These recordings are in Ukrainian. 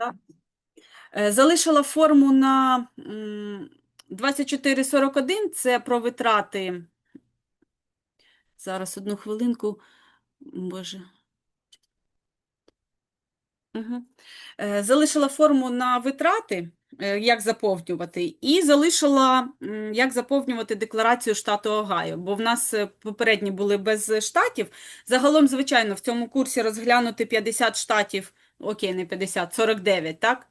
Так. Е, Залишила форму на 2441, це про витрати. Зараз одну хвилинку. Боже. Угу. Залишила форму на витрати, е, як заповнювати, і залишила, як заповнювати декларацію штату Огайо, бо в нас попередні були без штатів. Загалом, звичайно, в цьому курсі розглянути 50 штатів, окей, не 50, 49, так?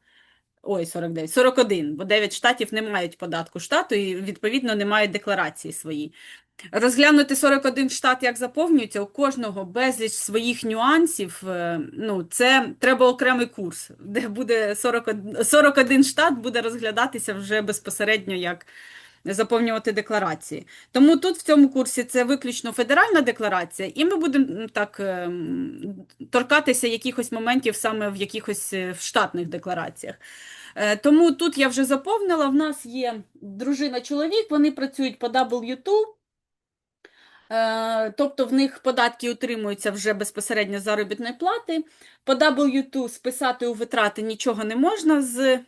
Ой, 49, 41, бо 9 штатів не мають податку штату і, відповідно, не мають декларації свої. Розглянути 41 штат, як заповнюється, у кожного безліч своїх нюансів. е, Ну, це треба окремий курс, де буде 41, 41 штат буде розглядатися вже безпосередньо як заповнювати декларації. Тому тут в цьому курсі це виключно федеральна декларація, і ми будемо так ем, торкатися якихось моментів саме в якихось е, штатних деклараціях. Е, Тому тут я вже заповнила. В нас є дружина-чоловік, вони працюють по W2. Е, Тобто в них податки утримуються вже безпосередньо заробітної плати. По W2 списати у витрати нічого не можна з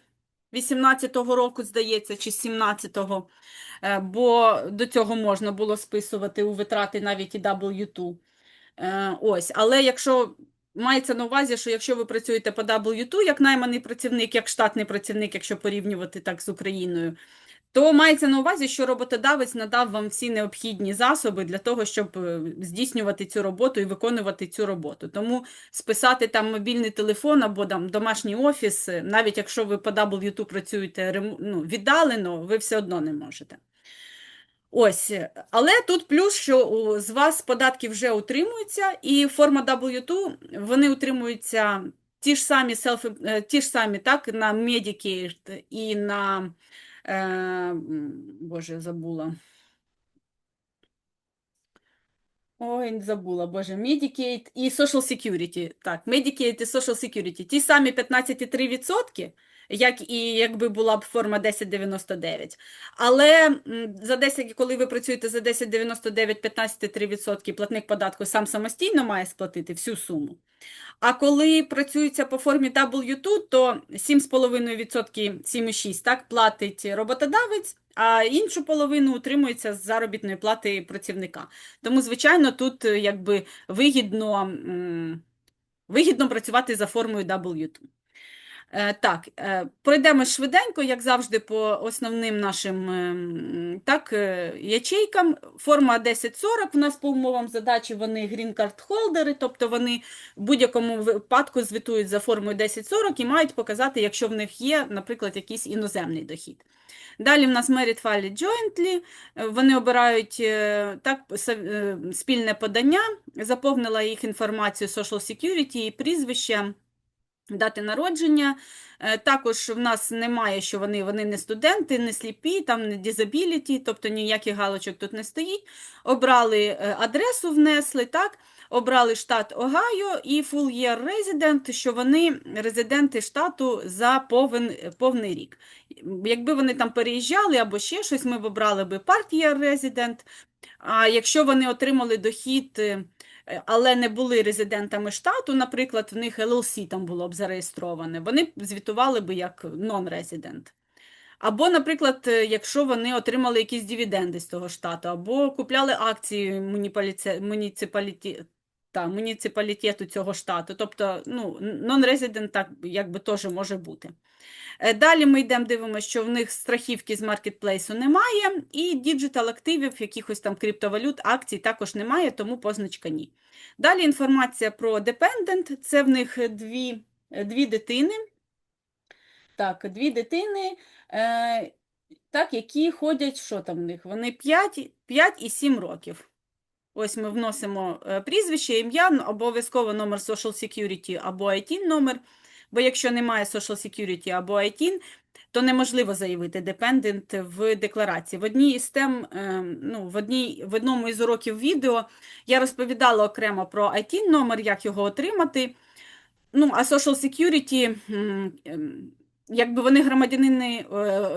18-го року, здається, чи 17-го, е, бо до цього можна було списувати у витрати навіть і W2. Е, Ось, але якщо мається на увазі, що якщо ви працюєте по W2 як найманий працівник, як штатний працівник, якщо порівнювати так з Україною, то мається на увазі, що роботодавець надав вам всі необхідні засоби для того, щоб е, здійснювати цю роботу і виконувати цю роботу. Тому списати там мобільний телефон або там домашній офіс, е, навіть якщо ви по W2 працюєте ну, віддалено, ви все одно не можете. Ось, е, але тут плюс, що з вас податки вже утримуються, і форма W2, вони утримуються ті ж самі е, ті ж самі, так, на Medicare і на, е, боже, забула. Ой, забула, боже, Medicaid і Social Security. Так, Medicaid і Social Security. Ті самі 15,3%, як і якби була б форма 1099. Але за 10, коли ви працюєте за 1099, 15,3%, платник податку сам самостійно має сплатити всю суму. А коли працюється по формі W2, то 7,5%, 7,6% так, платить роботодавець, а іншу половину утримується з заробітної плати працівника. Тому, звичайно, тут е, якби вигідно, вигідно працювати за формою W2. Е, Так, е, пройдемо швиденько, як завжди, по основним нашим ем, так, е, ячейкам. Форма 1040 у нас по умовам задачі вони green card холдери, тобто вони в будь-якому випадку звітують за формою 1040 і мають показати, якщо в них є, наприклад, якийсь іноземний дохід. Далі в нас Merit Filed Jointly, вони обирають так, спільне подання, заповнила їх інформацію Social Security і прізвище, дати народження. Е, Також в нас немає, що вони, вони не студенти, не сліпі, там не disability, тобто ніяких галочок тут не стоїть. Обрали е, адресу, внесли, так, обрали штат Огайо і full year resident, що вони резиденти штату за повен, повний рік. Якби вони там переїжджали або ще щось, ми б обрали би part year resident. А якщо вони отримали дохід, е, але не були резидентами штату, наприклад, в них LLC там було б зареєстроване, вони звітували би як нон-резидент. Або, наприклад, е, якщо вони отримали якісь дивіденди з того штату, або купляли акції муніципалітету. Та, муніципалітету цього штату. Тобто, ну, non-resident так якби теж може бути. Е, Далі ми йдемо, дивимося, що в них страхівки з маркетплейсу немає, і діджитал активів, якихось там криптовалют, акцій також немає, тому позначка ні. Далі інформація про депендент. Це в них дві, е, дві дитини. Так, дві дитини, е, так, які ходять, що там в них? Вони 5, 5 і 7 років. Ось ми вносимо е, прізвище, ім'я, обов'язково номер Social Security або ITIN номер, бо якщо немає Social Security або ITIN, то неможливо заявити депендент в декларації. В одній із тем, е, ну, в, одній, в одному із уроків відео я розповідала окремо про ITIN номер, як його отримати. Ну, а Social Security, ем, якби вони громадянини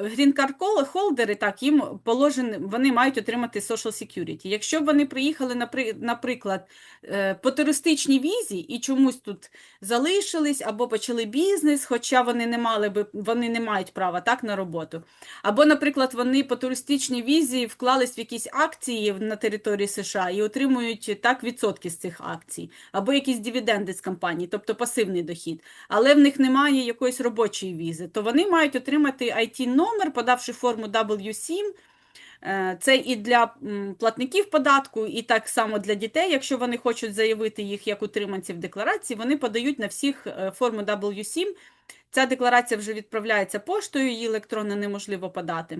грін-карт холдери, так їм положен, вони мають отримати Social Security. Якщо б вони приїхали, наприклад, е, по туристичній візі і чомусь тут залишились або почали бізнес, хоча вони не мали би, вони не мають права так на роботу. Або, наприклад, вони по туристичній візі вклались в якісь акції на території США і отримують так відсотки з цих акцій, або якісь дивіденди з компаній, тобто пасивний дохід. Але в них немає якоїсь робочої візи, то вони мають отримати IT-номер, подавши форму W7. Е, Це і для платників податку, і так само для дітей, якщо вони хочуть заявити їх як утриманців декларації, вони подають на всіх е, форму W7. Ця декларація вже відправляється поштою, її електронно неможливо подати.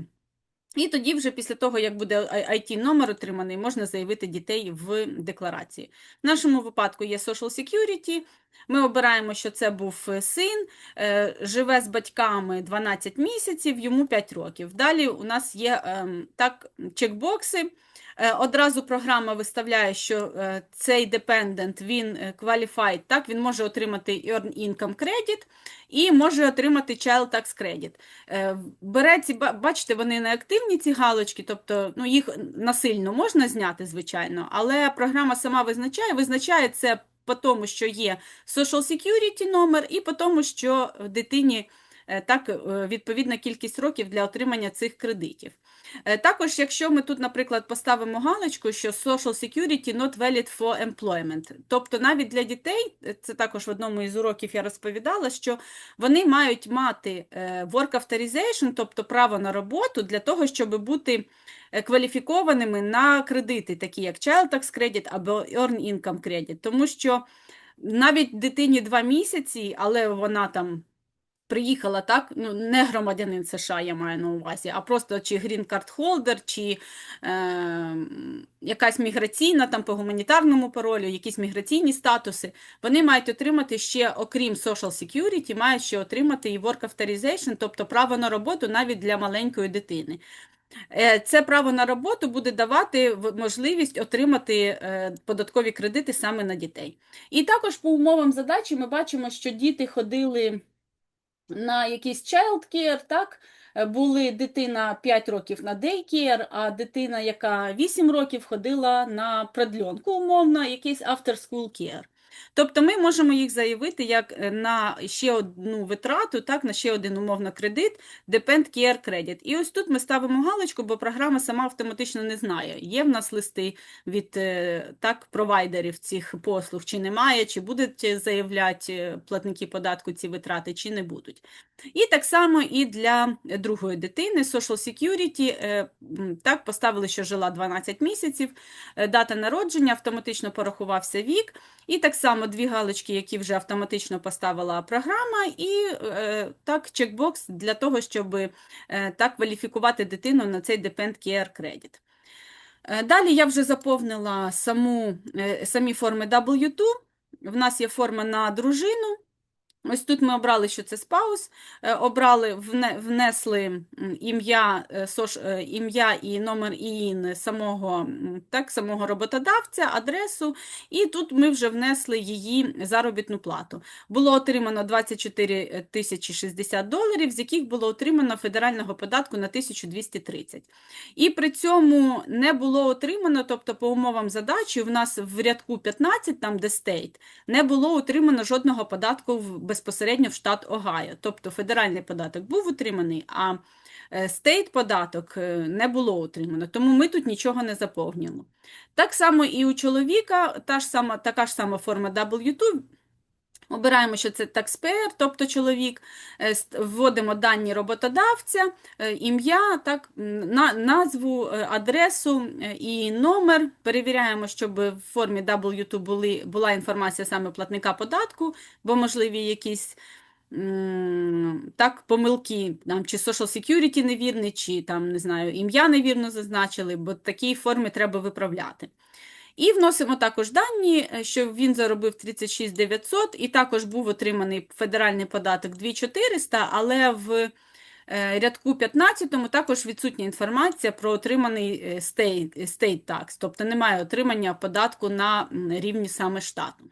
І тоді, вже після того, як буде IT-номер отриманий, можна заявити дітей в декларації. В нашому випадку є Social Security. Ми обираємо, що це був е, син, е, живе з батьками 12 місяців, йому 5 років. Далі у нас є ем, так, чекбокси. Е, Одразу програма виставляє, що е, цей депендент, він е, qualified, так, він може отримати Earn Income Credit і може отримати Child Tax Credit. Бере ці, бачите, вони не активні, ці галочки, тобто ну, їх насильно можна зняти, звичайно, але програма сама визначає, визначає це по тому, що є Social Security номер, і по тому, що дитині так, відповідна кількість років для отримання цих кредитів. Е, Також, якщо ми тут, наприклад, поставимо галочку, що Social Security not valid for employment, тобто навіть для дітей, е, це також в одному із уроків я розповідала, що вони мають мати е, work authorization, тобто право на роботу, для того, щоб бути кваліфікованими на кредити, такі як Child Tax Credit або Earn Income Credit, тому що навіть дитині два місяці, але вона там приїхала так, ну не громадянин США, я маю на увазі, а просто чи грін-карт холдер, чи е, якась міграційна там по гуманітарному паролю, якісь міграційні статуси, вони мають отримати ще, окрім Social Security, мають ще отримати і Work Authorization, тобто право на роботу навіть для маленької дитини. Е, Це право на роботу буде давати можливість отримати е, податкові кредити саме на дітей. І також по умовам задачі ми бачимо, що діти ходили на якийсь childcare, так? Е, Були дитина 5 років на дейкер, а дитина, яка 8 років, ходила на продльонку, умовно, якийсь after school care. Тобто ми можемо їх заявити як е, на ще одну витрату, так, на ще один умовно кредит, Depend Care Credit. І ось тут ми ставимо галочку, бо програма сама автоматично не знає, є в нас листи від е, так, провайдерів цих послуг, чи немає, чи будуть заявляти е, платники податку ці витрати, чи не будуть. І так само і для другої дитини Social Security так поставили, що жила 12 місяців, дата народження, автоматично порахувався вік, і так само дві галочки, які вже автоматично поставила програма, і е, так чекбокс для того, щоб е, так кваліфікувати дитину на цей Depend Care Credit. Е, Далі я вже заповнила саму, е, самі форми W2. В нас є форма на дружину. Ось тут ми обрали, що це спаус, е, обрали, внесли ім'я, е, е, ім'я і номер ІІН самого, так, самого роботодавця, адресу, і тут ми вже внесли її заробітну плату. Було отримано 24 тисячі 60 доларів, з яких було отримано федерального податку на 1230. І при цьому не було отримано, тобто по умовам задачі, в нас в рядку 15, там де стейт, не було отримано жодного податку в- безпосередньо в штат Огайо. Тобто федеральний податок був отриманий, а стейт податок е, не було отримано. Тому ми тут нічого не заповнюємо. Так само і у чоловіка та ж сама, така ж сама форма W2. Обираємо, що це taxpayer, тобто чоловік, е, вводимо дані роботодавця, е, ім'я, так, назву, е, адресу і номер. Перевіряємо, щоб в формі W2 були, була інформація саме платника податку, бо можливі якісь так, помилки, там, чи Social Security невірний, чи там, не знаю, ім'я невірно зазначили, бо такі форми треба виправляти. І вносимо також дані, е, що він заробив 36 900 і також був отриманий федеральний податок 2400, але в е, рядку 15 також відсутня інформація про отриманий е, state, state tax, тобто немає отримання податку на рівні саме штату.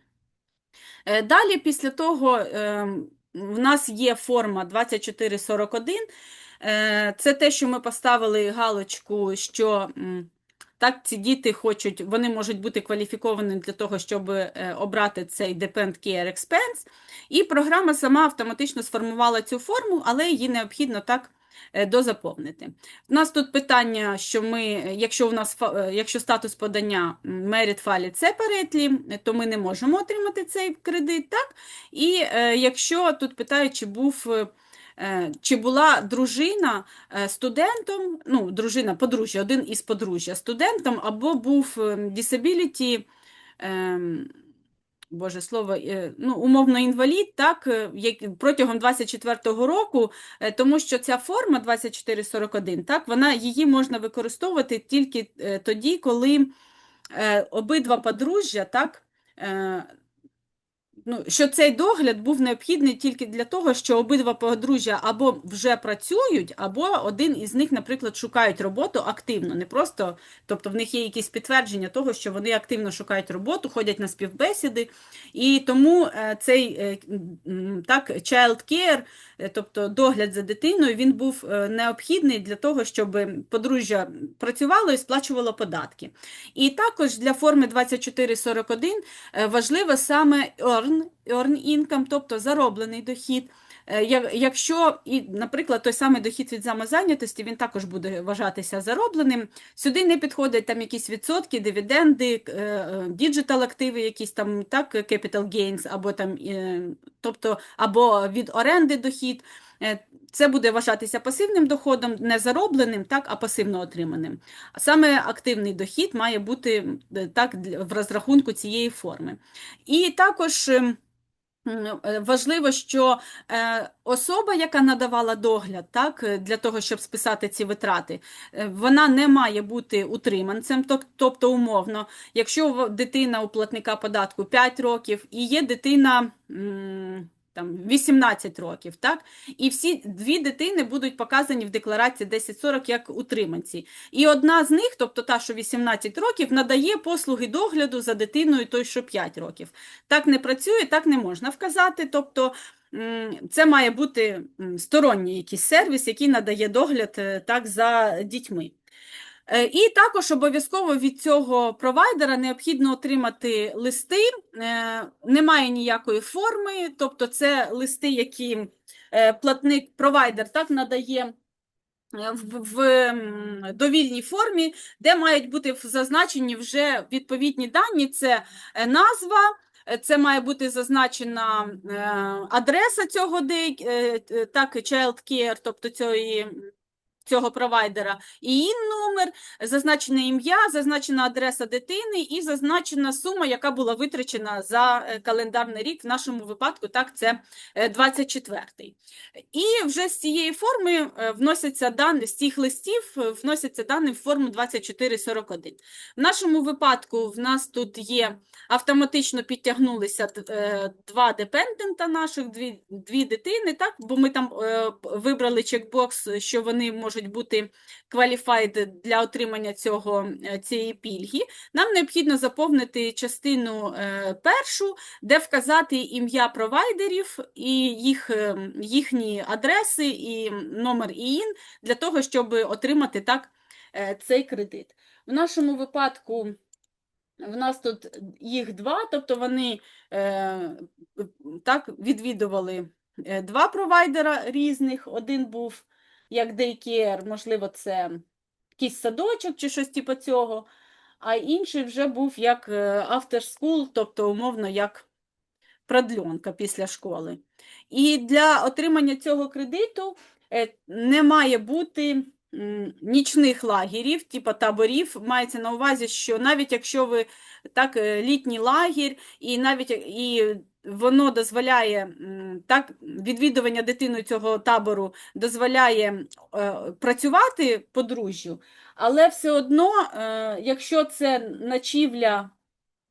Далі, після того, ем, в нас є форма 2441. Е, Це те, що ми поставили галочку, що так ці діти хочуть, вони можуть бути кваліфіковані для того, щоб е, обрати цей Depend Care Expense. І програма сама автоматично сформувала цю форму, але її необхідно так е, дозаповнити. У нас тут питання, що ми, якщо у нас е, якщо статус подання Merit Valid Separately, то ми не можемо отримати цей кредит, так? І якщо тут питають, чи був. Е, Чи була дружина е, студентом, ну, дружина, подружжя, один із подружжя студентом, або був ем, disability, ем, Боже слово, е, ну, умовно інвалід, так, як- протягом 24-го року, тому що ця форма 2441, так, вона, її можна використовувати тільки тоді, коли обидва подружжя, так, ну, що цей догляд був необхідний тільки для того, що обидва подружжя або вже працюють, або один із них, наприклад, шукають роботу активно, не просто, тобто в них є якісь підтвердження того, що вони активно шукають роботу, ходять на співбесіди, і тому е, цей е, так, child care, тобто догляд за дитиною, він був е, необхідний для того, щоб подружжя працювало і сплачувало податки. І також для форми 2441 е, важливо саме earn, earn income, тобто зароблений дохід. Е, Якщо, і, наприклад, той самий дохід від самозайнятості, він також буде вважатися заробленим. Сюди не підходять там якісь відсотки, дивіденди, е, е, діджитал активи, якісь там так, capital gains, або там, тобто, або від оренди дохід. Це буде вважатися пасивним доходом, не заробленим, так, а пасивно отриманим. Саме активний дохід має бути так в розрахунку цієї форми. І також ем, важливо, що е, особа, яка надавала догляд, так, е, для того, щоб списати ці витрати, е, вона не має бути утриманцем, тобто умовно, якщо дитина у платника податку 5 років і є дитина. Там 18 років, так? І всі дві дитини будуть показані в декларації 1040 як утриманці. І одна з них, тобто та, що 18 років, надає послуги догляду за дитиною той, що 5 років. Так не працює, так не можна вказати. Тобто це має бути сторонній якийсь сервіс, який надає догляд е, так, за дітьми. Е, І також обов'язково від цього провайдера необхідно отримати листи. Е, Немає ніякої форми, тобто це листи, які е, платник, провайдер так надає в, довільній формі, де мають бути зазначені вже відповідні дані. Це назва. Це має бути зазначена адреса цього так, child care, тобто цієї, цього провайдера, її номер, зазначене ім'я, зазначена адреса дитини і зазначена сума, яка була витрачена за е, календарний рік. В нашому випадку так, це 24-й. І вже з цієї форми е, вносяться дані, з цих листів е, вносяться дані в форму 2441. В нашому випадку в нас тут є автоматично підтягнулися е, два депендента наших, дві, дві дитини, так? бо ми там е, вибрали чекбокс, що вони можуть бути qualified для отримання цього, е, цієї пільги. Нам необхідно заповнити частину е, першу, де вказати ім'я провайдерів і їх, е, їхні адреси і номер ІІН для того, щоб отримати так цей кредит. В нашому випадку в нас тут їх два, тобто вони е, так відвідували два провайдера різних. Один був як дейкер, можливо, це якийсь садочок чи щось типу цього, а інший вже був як е, after school, тобто умовно як продльонка після школи. І для отримання цього кредиту е, не має бути нічних лагерів, типу таборів. Мається на увазі, що навіть якщо ви так, е, літній лагір, і навіть і воно дозволяє так, відвідування дитиною цього табору дозволяє е, працювати подружжю, але все одно, е, якщо це ночівля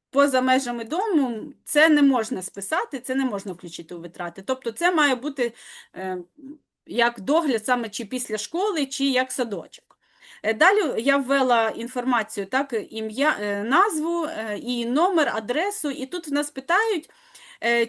поза межами дому, це не можна списати, це не можна включити у витрати. Тобто це має бути е, як догляд саме чи після школи, чи як садочок. Е, Далі я ввела інформацію, так, ім'я, е, назву, е, і номер, адресу, і тут в нас питають,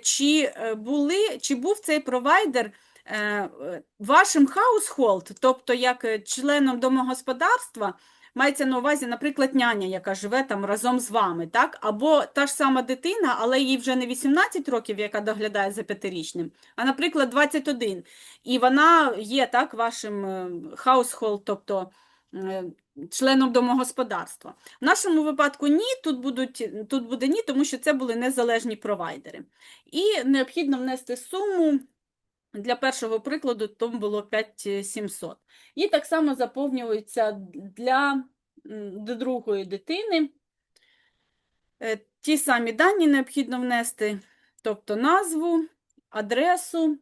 чи е, були, чи був цей провайдер е, е, вашим household, тобто як е, членом домогосподарства, мається на увазі, наприклад, няня, яка живе там разом з вами, так? Або та ж сама дитина, але їй вже не 18 років, яка доглядає за п'ятирічним, а, наприклад, 21. І вона є так вашим е, household, тобто е, членом домогосподарства. В нашому випадку ні, тут, будуть, тут буде ні, тому що це були незалежні провайдери. І необхідно внести суму. Для першого прикладу там було 5700. І так само заповнюється для до другої дитини. Е, Ті самі дані необхідно внести, тобто назву, адресу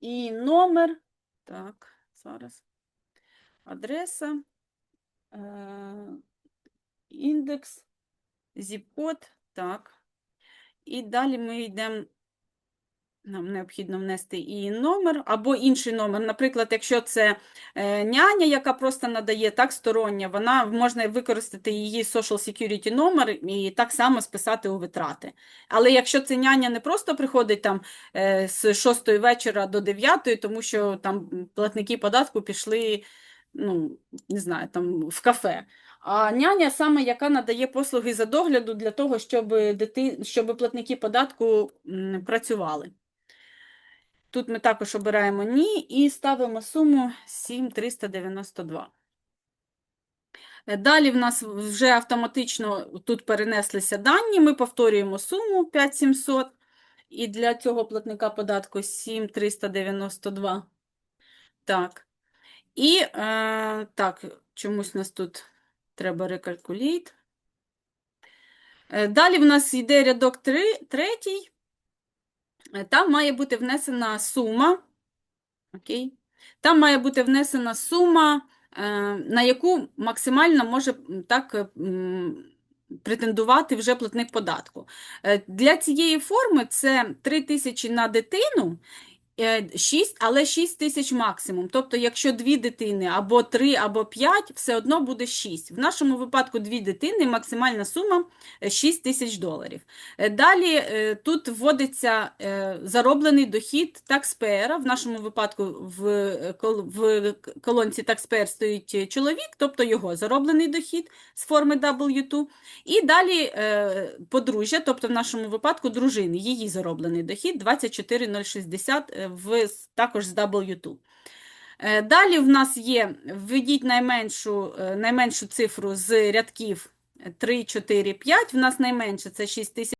і номер. Так, зараз. Адреса, індекс, зіп-код. Так. І далі ми йдемо. Нам необхідно внести і номер або інший номер. Наприклад, якщо це е, няня, яка просто надає так стороння, вона можна використати її social security номер і так само списати у витрати. Але якщо це няня не просто приходить там е, з 6 вечора до 9, тому що там платники податку пішли, ну, не знаю, там в кафе. А няня саме, яка надає послуги за догляду для того, щоб, дити... щоб платники податку працювали. Тут ми також обираємо ні і ставимо суму 7,392. Е, Далі в нас вже автоматично тут перенеслися дані, ми повторюємо суму 5700, і для цього платника податку 7,392. Так. І е, так, чомусь нас тут треба рекалькуліт. Е, Далі в нас йде рядок 3, третій. Е, Там має бути внесена сума. Окей. Там має бути внесена сума, е, на яку максимально може так претендувати вже платник податку. Для цієї форми це 3 тисячі на дитину, 6, але 6 тисяч максимум. Тобто, якщо дві дитини або 3, або 5, все одно буде 6. В нашому випадку дві дитини, максимальна сума 6 тисяч доларів. Е, Далі е, тут вводиться е, зароблений дохід такспеєра. В нашому випадку в, е, в колонці такспеєр стоїть е, чоловік, тобто його зароблений дохід з форми W2. І далі е, подружжя, тобто в нашому випадку дружини, її зароблений дохід 24060 е, в, також з W2. Е, Далі в нас є, введіть найменшу, е, найменшу цифру з рядків 3, 4, 5. В нас найменше це 6000.